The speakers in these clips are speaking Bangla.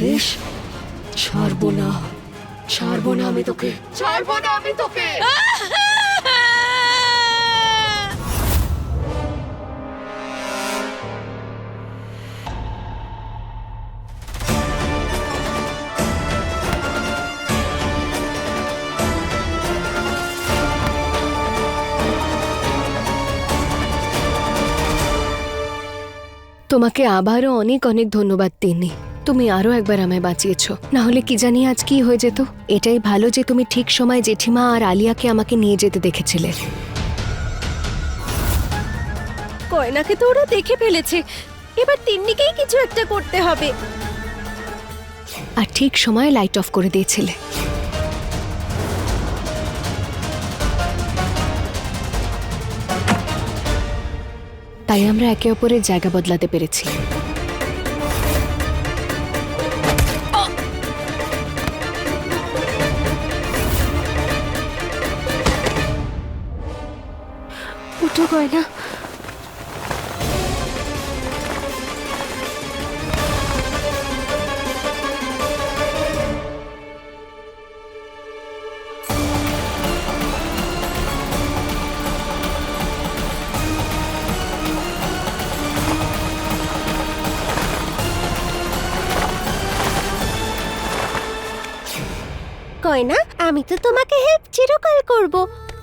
বলেছিস ছাড়বো না। ছাড়বো না আমি তোকে। ছাড়বো না আমি তোকে। তোমাকে আবারও অনেক অনেক ধন্যবাদ তিন্নি। তুমি আরও একবার আমায় বাঁচিয়েছ। না হলে কি জানি আজ কি হয়ে যেত? এটাই ভালো যে তুমি ঠিক সময় জেঠিমা আর আলিয়াকে আমাকে নিয়ে যেতে দেখেছিলে। কয়নাকে তো ওরা দেখে ফেলেছে। এবার তিন্নিকেই কিছু একটা করতে হবে। আর ঠিক সময়ে লাইট অফ করে দিয়েছিলে। তাই আমরা একে অপরের জায়গা বদলাতে পেরেছি। গয়না গয়না আমি তো তোমাকে হেল্প চিরকাল করব।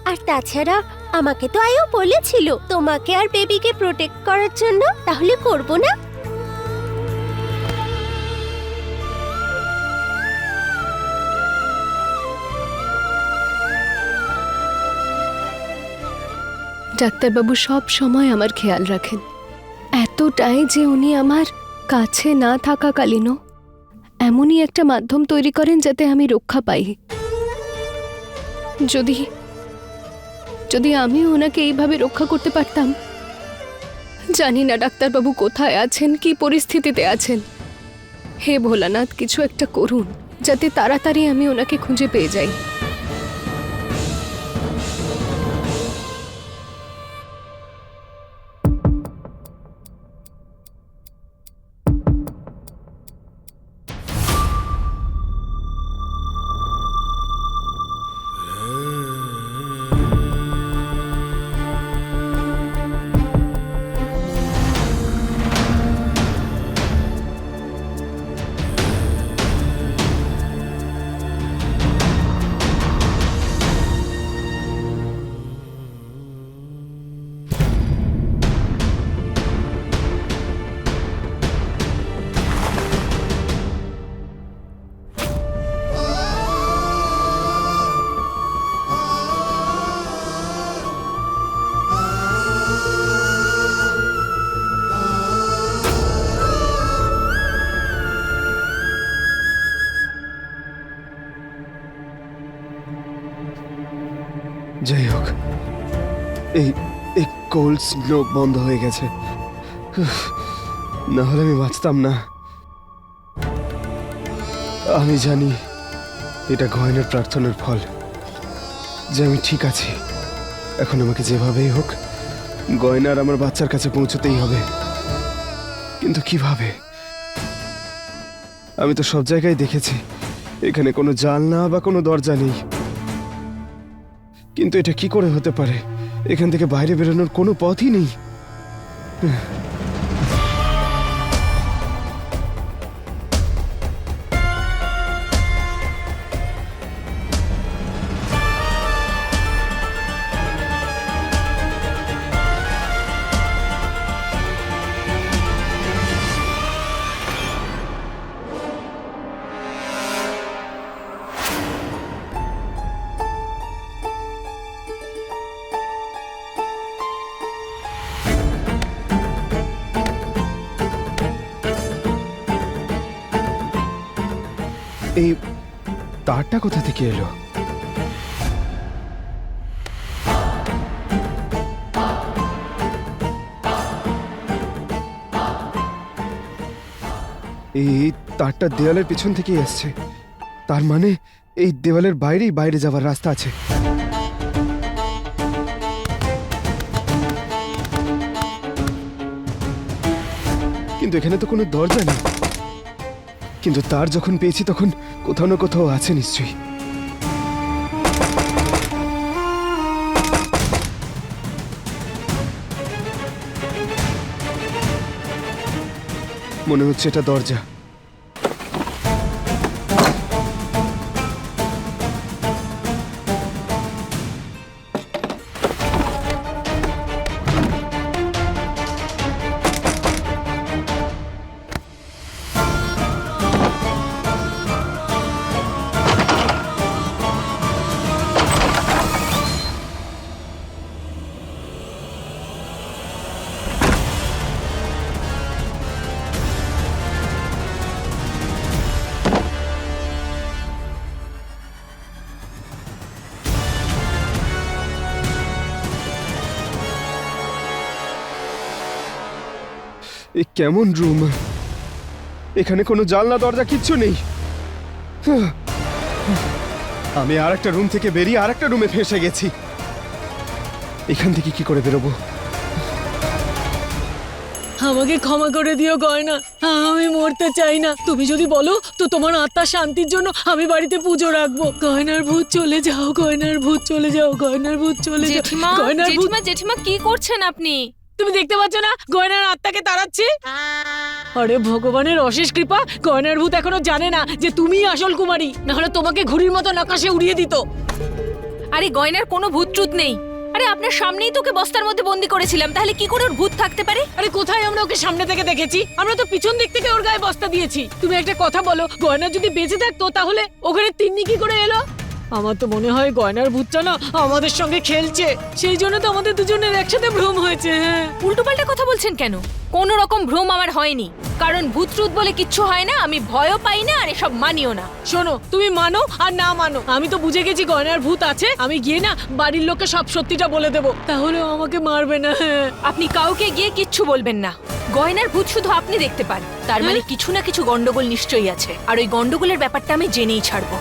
আর তাছাড়া আমাকে তো আয়ও বলেছিল। তোমাকে আর বেবিকে প্রোটেক্ট করার জন্য তাহলে করব না। ডাক্তারবাবু সব সময় আমার খেয়াল রাখেন। এতটাই যে উনি আমার কাছে না থাকাকালীনও এমনই একটা মাধ্যম তৈরি করেন যাতে আমি রক্ষা পাই। যদি যদি আমি ওনাকে এইভাবে রক্ষা করতে পারতাম। জানি না ডাক্তারবাবু কোথায় আছেন, কি পরিস্থিতিতে আছেন। হে ভোলানাথ, কিছু একটা করুন, যাতে তাড়াতাড়ি আমি ওনাকে খুঁজে পেয়ে যাই। কোল্ড স্নো বন্ধ হয়ে গেছে। না হলে আমি বাঁচতাম না। আমি জানি এটা গয়নার প্রার্থনার ফল, যে আমি ঠিক আছি। এখন আমাকে যেভাবেই হোক, গয়নার আমার বাচ্চার কাছে পৌঁছতেই হবে। কিন্তু কীভাবে? আমি তো সব জায়গায় দেখেছি, এখানে কোনো জানলা বা কোনো দরজা নেই। কিন্তু এটা কি করে হতে পারে? এখান থেকে বাইরে বেরোনোর কোনো পথই নেই। তারটা কোথা থেকে এলো? এই তারটা দেওয়ালের পিছন থেকেই আসছে। তার মানে এই দেওয়ালের বাইরেই বাইরে যাওয়ার রাস্তা আছে। কিন্তু এখানে তো কোনো দরজা নেই। কিন্তু তার যখন পেয়েছি তখন কোথাও না কোথাও আছে নিশ্চয়ই। মনে হচ্ছে এটা দরজা। এ কেমন রুম? এখানে কোনো জানলা দরজা কিচ্ছু নেই। আমি আর একটা রুম থেকে বেরিয়ে আর একটা রুমে ফেসে গেছি। এখান থেকে কি করে বেরোবো? আমাকে ক্ষমা করে দিও গয়না। আমি মরতে চাই না। তুমি যদি বলো তো তোমার আত্মার শান্তির জন্য আমি বাড়িতে পুজো রাখব। গয়নার ভূত চলে যাও গয়নার ভূত চলে যাও গয়নার ভূত চলে যাও। গয়নার ভূত জেঠিমা জেঠিমা কি করছেন আপনি? তুমি দেখতে পাচ্ছ না? গয়নার আত্মাকে তাড়াচ্ছে? আরে ভগবানের অশেষ কৃপা গয়নার ভূত এখনও জানে না যে তুমিই আসল কুমারী। না হলে তোমাকে ঘুড়ির মতো আকাশে উড়িয়ে দিত। আরে গয়নার কোনো ভূত ট্রুত নেই। আরে আপনার সামনেই তোকে বস্তার মধ্যে বন্দি করেছিলাম তাহলে কি করে ওর ভূত থাকতে পারে? আরে কোথায় আমরা ওকে সামনে থেকে দেখেছি? আমরা তো পিছন দিক থেকে ওর গায়ে বস্তা দিয়েছি। তুমি একটা কথা বলো গয়না যদি বেঁচে থাকতো তাহলে ওখানে তিন্নি কি করে এলো? আমার তো মনে হয় গয়নার ভূতটা না আমাদের সঙ্গে খেলছে। সেই জন্য তো আমাদের দুজনের একসাথে ভ্রম হয়েছে হ্যাঁ। উল্টোপাল্টা কথা বলছেন কেন? কোনো রকম ভ্রম আমার হয়নি। কারণ ভূত ট্রুত বলে কিচ্ছু হয় না আমি ভয়ও পাই না আর এসব মানিও না। শোনো তুমি মানো আর না মানো আমি তো বুঝে গেছি গয়নার ভূত আছে আমি গিয়ে না বাড়ির লোককে সব সত্যিটা বলে দেবো। তাহলে আমাকে মারবে না হ্যাঁ। আপনি কাউকে গিয়ে কিচ্ছু বলবেন না। গয়নার ভূত শুধু আপনি দেখতে পান। তার মানে কিছু না কিছু গন্ডগোল নিশ্চয়ই আছে। আর ওই গন্ডগোলের ব্যাপারটা আমি জেনেই ছাড়বো।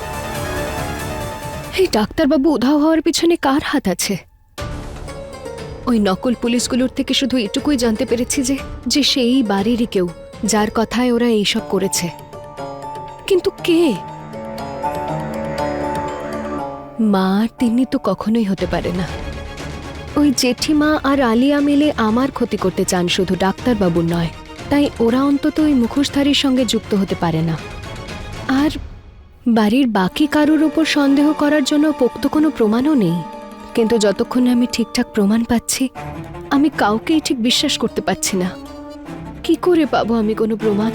এই ডাক্তারবাবু উধাও হওয়ার পিছনে কার হাত আছে? ওই নকল পুলিশগুলোর থেকে শুধু এটুকুই জানতে পেরেছি যে যে সেই বাড়িরই কেউ, যার কথায় ওরা এইসব করেছে। কিন্তু কে? মা তিনি তো কখনোই হতে পারে না। ওই জেঠিমা আর আলিয়া মিলে আমার ক্ষতি করতে চান শুধু ডাক্তারবাবুর নয়, তাই ওরা অন্তত ওই মুখোশধারীর সঙ্গে যুক্ত হতে পারে না। আর বাড়ির বাকি কারোর ওপর সন্দেহ করার জন্য পোক্ত কোনো প্রমাণও নেই। কিন্তু যতক্ষণ আমি ঠিকঠাক প্রমাণ পাচ্ছি, আমি কাউকেই ঠিক বিশ্বাস করতে পারছি না। কি করে পাবো আমি কোনো প্রমাণ?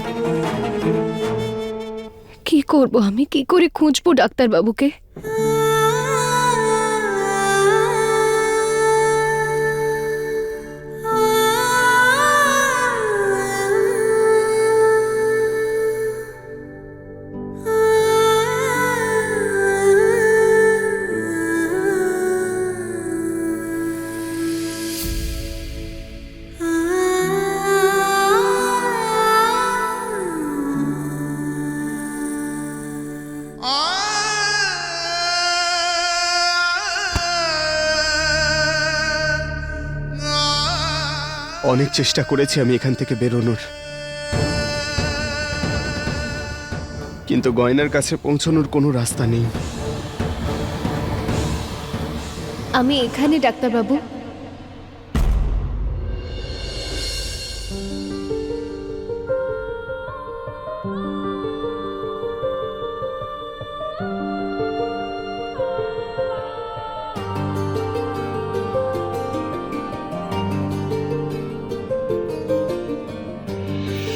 কি করব আমি? কি করে খুঁজবো ডাক্তারবাবুকে? অনেক চেষ্টা করেছি আমি এখান থেকে বেরোনোর। কিন্তু গয়নার কাছে পৌঁছানোর কোনো রাস্তা নেই। আমি এখানে, ডাক্তারবাবু।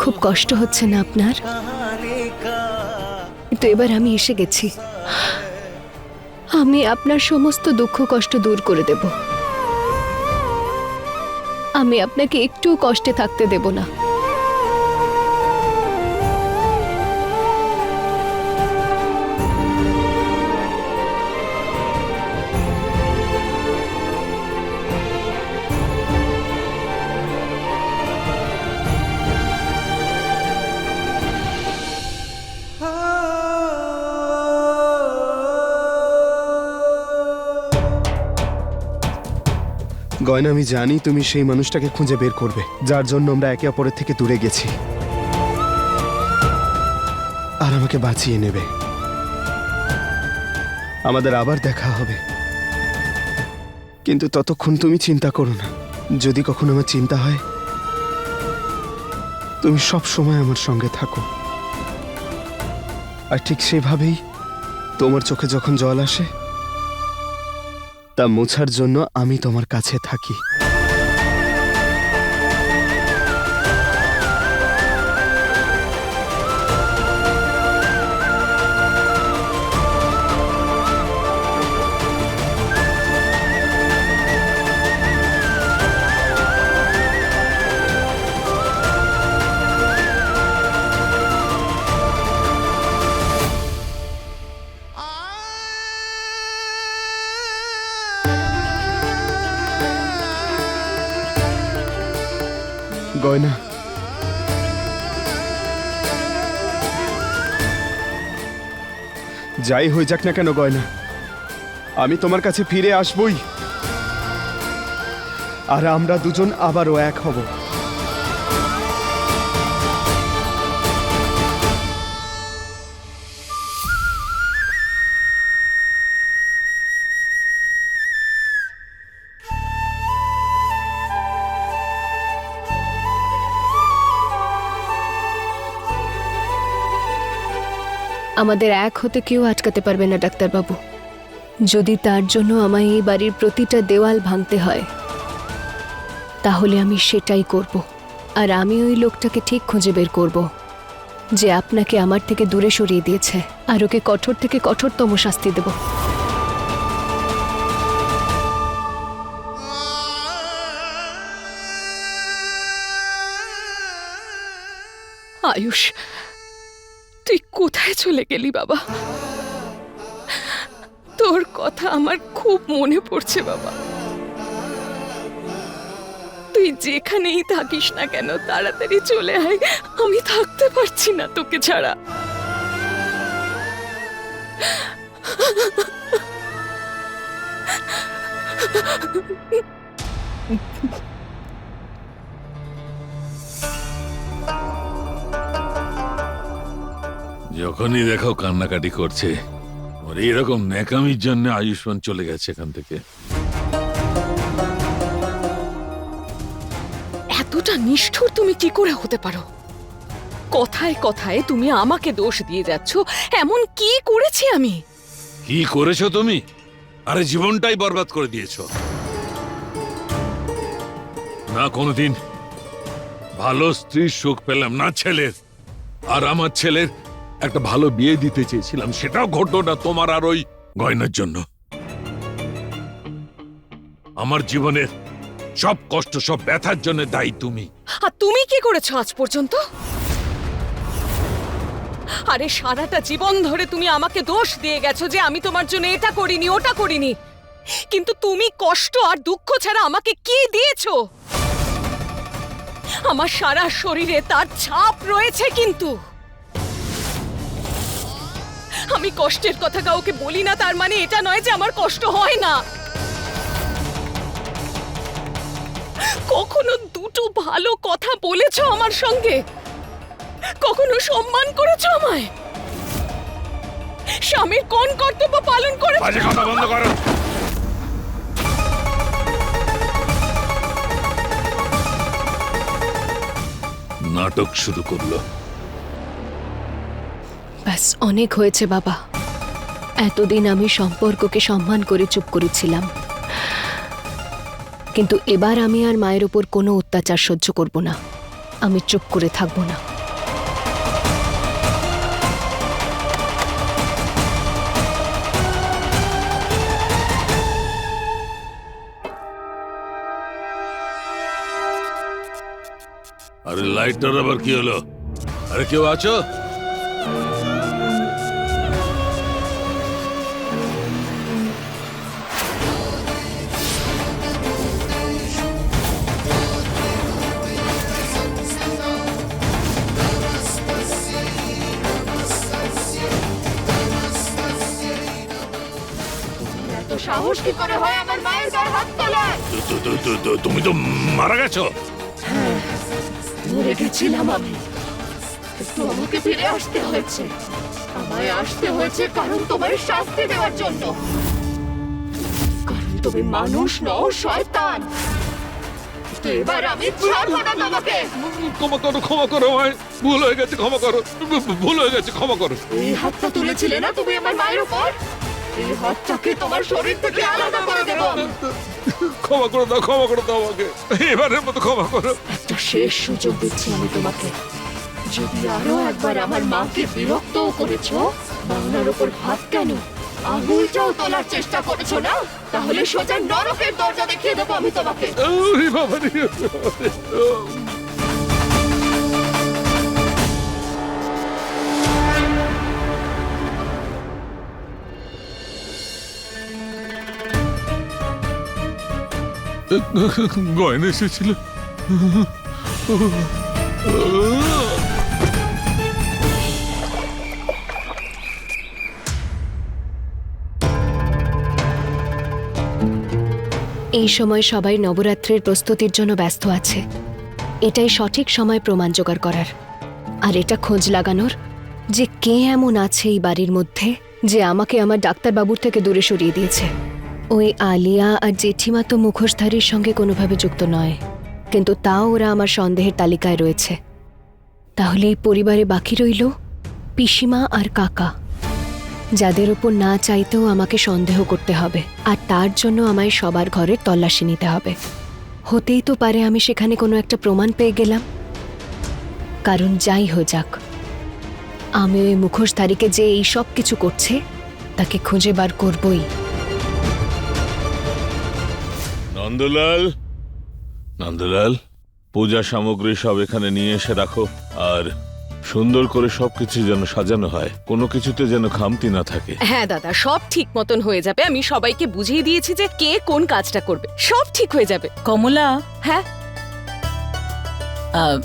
খুব কষ্ট হচ্ছে না আপনার কিন্তু এবার আমি এসে গেছি আমি আপনার সমস্ত দুঃখ কষ্ট দূর করে দেব আমি আপনাকে একটু কষ্টে থাকতে দেব না। গয়না আমি জানি তুমি সেই মানুষটাকে খুঁজে বের করবে, যার জন্য আমরা একে অপরের থেকে দূরে গেছি। আর আমাকে বাঁচিয়ে নেবে। আমাদের আবার দেখা হবে। কিন্তু ততক্ষণ তুমি চিন্তা করো না। যদি কখনো আমার চিন্তা হয়, তুমি সব সময় আমার সঙ্গে থাকো। আর ঠিক সেভাবেই তোমার চোখে যখন জল আসে তা মোছার জন্য আমি তোমার কাছে থাকি। গয়না যাই হয়ে যাক না কেন গয়না, আমি তোমার কাছে ফিরে আসবই। আর আমরা দুজন আবারও এক হব। আমাদের এক হতে কেউ আটকাতে পারবে না, ডাক্তারবাবু। যদি তার জন্য আমায় এই বাড়ির প্রতিটা দেওয়াল ভাঙতে হয়, তাহলে আমি সেটাই করব। আর আমি ওই লোকটাকে ঠিক খুঁজে বের করব, যে আপনাকে আমার থেকে দূরে সরিয়ে দিয়েছে, আর ওকে কঠোর থেকে কঠোরতম শাস্তি দেব। আয়ুষ কোথায় চলে গেলি বাবা? তোর কথা আমার খুব মনে পড়ছে বাবা। তুই যেখানেই থাকিস না কেন, তাড়াতাড়ি চলে আয়। আমি থাকতে পারছি না তোকে ছাড়া। যখনই দেখো কান্নাকাটি করছে ওর এরকম ন্যাকামির জন্য আয়ুষ্মান চলে গেছে এখান থেকে। এতটা নিষ্ঠুর তুমি কি করে হতে পারো? কথায় কথায় তুমি আমাকে দোষ দিয়ে যাচ্ছ এমন কি করেছি আমি? কি করেছ তুমি? আরে জীবনটাই বরবাদ করে দিয়েছ। না কোনোদিন ভালো স্ত্রীর সুখ পেলাম না ছেলের। আর আমার ছেলের একটা ভালো বিয়ে দিতে চেয়েছিলাম, সেটাও ঘটলো না তোমার আর ওই গয়নার জন্য। আমার জীবনের সব কষ্ট, সব ব্যথার জন্য দায়ী তুমি। আর তুমি কি করেছ আজ পর্যন্ত? আরে সারাটা জীবন ধরে তুমি আমাকে দোষ দিয়ে গেছো যে আমি তোমার জন্য এটা করিনি, ওটা করিনি। কিন্তু তুমি কষ্ট আর দুঃখ ছাড়া আমাকে কি দিয়েছ? আমার সারা শরীরে তার ছাপ রয়েছে কিন্তু। আমি কষ্টের কথা কাউকে বলি না তার মানে এটা নয় যে আমার কষ্ট হয় না। কখনো দুটো ভালো কথা বলেছ আমার সঙ্গে? কখনো সম্মান করেছ আমায়? স্বামীর কোন কর্তব্য পালন করে বাজে কথা বন্ধ করো। নাটক শুরু করল। ব্যাস, অনেক হয়েছে বাবা। এতদিন আমি সম্পর্ককে সম্মান করে চুপ করেছিলাম। কিন্তু এবার আমি আর মায়ের ওপর কোনো অত্যাচার সহ্য করব না। আমি চুপ করে থাকব না। আরে লাইটটার আবার কি হলো? আরে, কেউ আছো? কি করে হয়? আমার মায়ের গায়ে হাত তোলার তু- তু- তু- তু- তুমি তো মারা গেছো। মরে গেছিলাম আমি। একটু আমাকে ফিরে আসতে হয়েছে। আমায় আসতে হয়েছে কারণ তোমার শাস্তি দেওয়ার জন্য। কারণ তুমি মানুষ নও শয়তান। তো এবার আমি ছাড়বো না তোমাকে। ক্ষমা করো ক্ষমা করো আমায় ভুল হয়ে গেছে ক্ষমা করো। ভুল হয়ে গেছে ক্ষমা করো। এই হাতটা তুলেছিলে না তুমি আমার মায়ের উপর? এই হাতটাকে তোমার শরীর থেকে আলাদা করে দেব। ক্ষমা করে দাও ক্ষমা করে দাও আমাকে। এবারের মতো ক্ষমা করো। একটা শেষ সুযোগ দিচ্ছি আমি তোমাকে। যদি আরও একবার আমার মাকে বিরক্তও করেছ বা ওনার উপর হাত কেন? আঙুলটাও তোলার চেষ্টা করেছ না? তাহলে সোজা নরকের দরজা দেখিয়ে দেবো আমি তোমাকে। বাবা গয়না এসেছিল। এই সময় সবাই নবরাত্রির প্রস্তুতির জন্য ব্যস্ত আছে। এটাই সঠিক সময় প্রমাণ জোগাড় করার। আর এটা খোঁজ লাগানোর যে কে এমন আছে এই বাড়ির মধ্যে যে আমাকে আমার ডাক্তারবাবুর থেকে দূরে সরিয়ে দিয়েছে। ওই আলিয়া আর জেঠিমা তো মুখোশধারীর সঙ্গে কোনোভাবে যুক্ত নয়। কিন্তু তাও ওরা আমার সন্দেহের তালিকায় রয়েছে। তাহলে এই পরিবারে বাকি রইল পিসিমা আর কাকা। যাদের ওপর না চাইতেও আমাকে সন্দেহ করতে হবে। আর তার জন্য আমায় সবার ঘরের তল্লাশি নিতে হবে। হতেই তো পারে আমি সেখানে কোনো একটা প্রমাণ পেয়ে গেলাম। কারণ যাই হো যাক, আমি ওই মুখোশধারীকে যে এই সব কিছু করছে, তাকে খুঁজে বার করবই। নন্দলাল? নন্দলাল পূজা সামগ্রী সব এখানে নিয়ে এসে রাখো। আর সুন্দর করে সবকিছু যেন সাজানো হয় কোনো কিছুতে যেন খামতি না থাকে। হ্যাঁ দাদা সব ঠিক মতন হয়ে যাবে। আমি সবাইকে বুঝিয়ে দিয়েছি যে কে কোন কাজটা করবে। সব ঠিক হয়ে যাবে। কমলা? হ্যাঁ? আহ,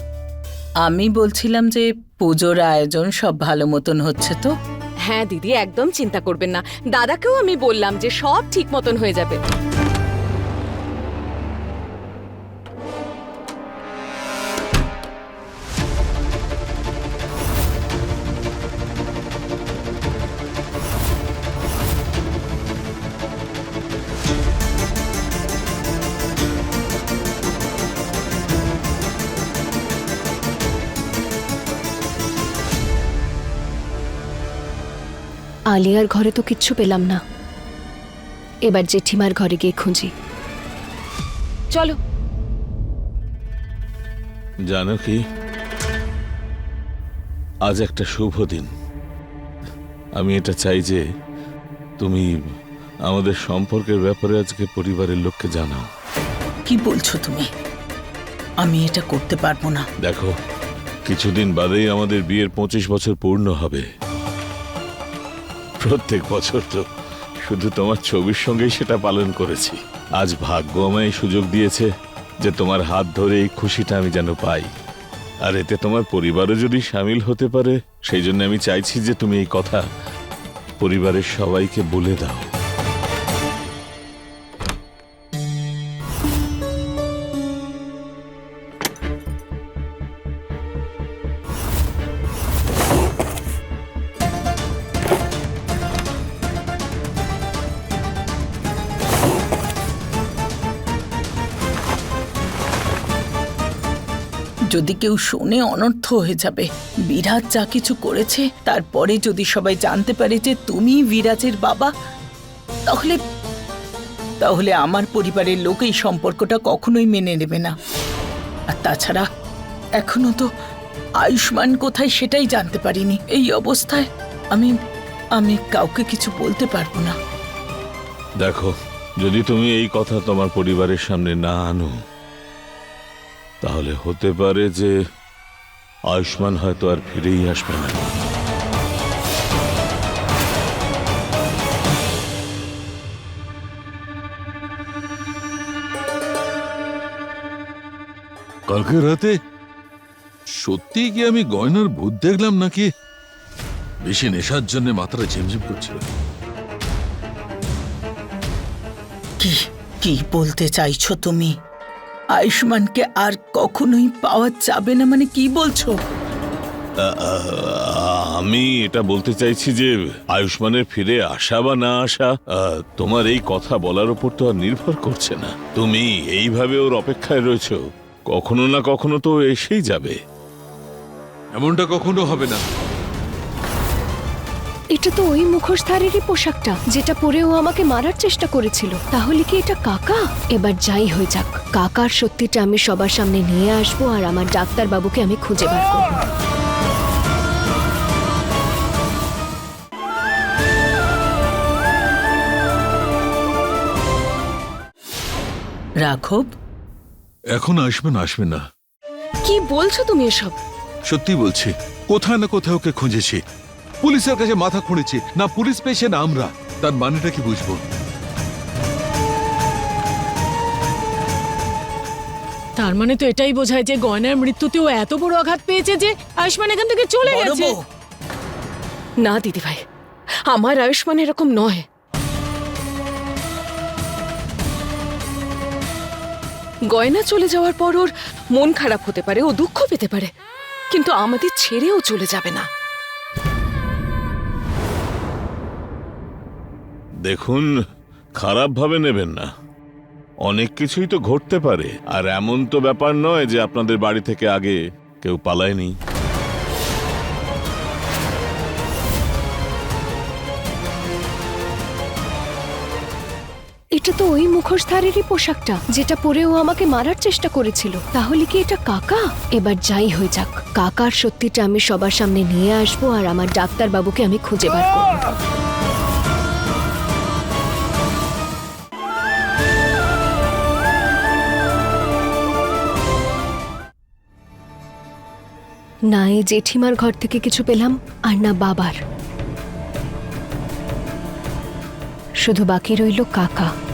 আমি বলছিলাম যে পুজোর আয়োজন সব ভালো মতন হচ্ছে তো? হ্যাঁ দিদি একদম চিন্তা করবেন না। দাদাকেও আমি বললাম যে সব ঠিক মতন হয়ে যাবে। আলিয়ার ঘরে তো কিচ্ছু পেলাম না। এবার জেঠিমার ঘরে গিয়ে খুঁজি। চলো। জানো কি? আজ একটা শুভ দিন। আমি এটা চাই যে তুমি আমাদের সম্পর্কের ব্যাপারে আজকে পরিবারের লোককে জানাও। কি বলছো তুমি? আমি এটা করতে পারব না। দেখো কিছুদিন বাদেই আমাদের বিয়ের পঁচিশ বছর পূর্ণ হবে। প্রত্যেক বছর তো শুধু তোমার ছবির সঙ্গেই সেটা পালন করেছি। আজ ভাগ্য আমায় সুযোগ দিয়েছে যে তোমার হাত ধরে এই খুশিটা আমি যেন পাই। আর এতে তোমার পরিবারও যদি সামিল হতে পারে, সেই জন্য আমি চাইছি যে তুমি এই কথা পরিবারের সবাইকে বলে দাও। কেউ শোনে অনর্থ হয়ে যাবে। বিরাজ যা কিছু করেছে, তারপরে যদি সবাই জানতে পারে যে তুমি বিরাজের বাবা, তাহলে তাহলে আমার পরিবারের লোক এই সম্পর্কটা কখনোই মেনে নেবে না। আর তাছাড়া, এখনও তো আয়ুষ্মান কোথায় সেটাই জানতে পারিনি। এই অবস্থায় আমি আমি কাউকে কিছু বলতে পারব না। দেখো, যদি তুমি এই কথা তোমার পরিবারের সামনে না আনো তাহলে হতে পারে যে আয়ুষ্মান হয়তো আর ফিরেই আসবে না। কালকে রাতে? সত্যি কি আমি গয়নার ভূত দেখলাম নাকি? বেশি নেশার জন্য মাথাটা ঝিমঝিম করছিল। কি কি বলতে চাইছো তুমি? আয়ুষ্মানকে আর কখনোই পাওয়া যাবে না মানে কি বলছো? আমি এটা বলতে চাইছি যে আয়ুষ্মানের ফিরে আসা বা না আসা তোমার এই কথা বলার উপর তো আর নির্ভর করছে না। তুমি এইভাবে ওর অপেক্ষায় রয়েছো কখনো না কখনো তো এসেই যাবে। এমনটা কখনো হবে না। এটা তো ওই মুখোশধারীরই পোশাকটা যেটা পরে ও আমাকে মারার চেষ্টা করেছিল। তাহলে কি এটা কাকা? এবার যাই হয়ে যাক। কাকার সত্যিটা আমি সবার সামনে নিয়ে আসব আর আমার ডাক্তার বাবুকে আমি খুঁজে বার করব। রাঘব? এখন আসবে না আসবে না। কি বলছো তুমি এসব? সত্যি বলছি কোথায় না কোথাও ওকে খুঁজেছি। পুলিশের কাছে মাথা খুঁড়েছে। না পুলিশ পেয়েছে না আমরা। তার মানেটা কি বুঝব? তার মানে তো এটাই বোঝায় যে গয়নার মৃত্যুতেও এত বড় আঘাত পেয়েছে যে আয়ুষ্মান এখান থেকে চলে গেছে। না দিদি ভাই আমার আয়ুষ্মান এরকম নয়। গয়না চলে যাওয়ার পর ওর মন খারাপ হতে পারে ও দুঃখ পেতে পারে কিন্তু আমাদের ছেড়েও চলে যাবে না। দেখুন খারাপ ভাবে নেবেন না। অনেক কিছুই তো ঘটতে পারে, আর এমন তো ব্যাপার নয় যে আপনাদের বাড়ি থেকে আগে কেউ পালায়নি। এটা তো ওই মুখোশধারীরই পোশাকটা, যেটা পরে ও আমাকে মারার চেষ্টা করেছিল। তাহলে কি এটা কাকা? এবার যাই হয়ে যাক। কাকার সত্যিটা আমি সবার সামনে নিয়ে আসব আর আমার ডাক্তার বাবুকে আমি খুঁজে বার করব। না এই জেঠিমার ঘর থেকে কিছু পেলাম আর না বাবার। শুধু বাকি রইল কাকা।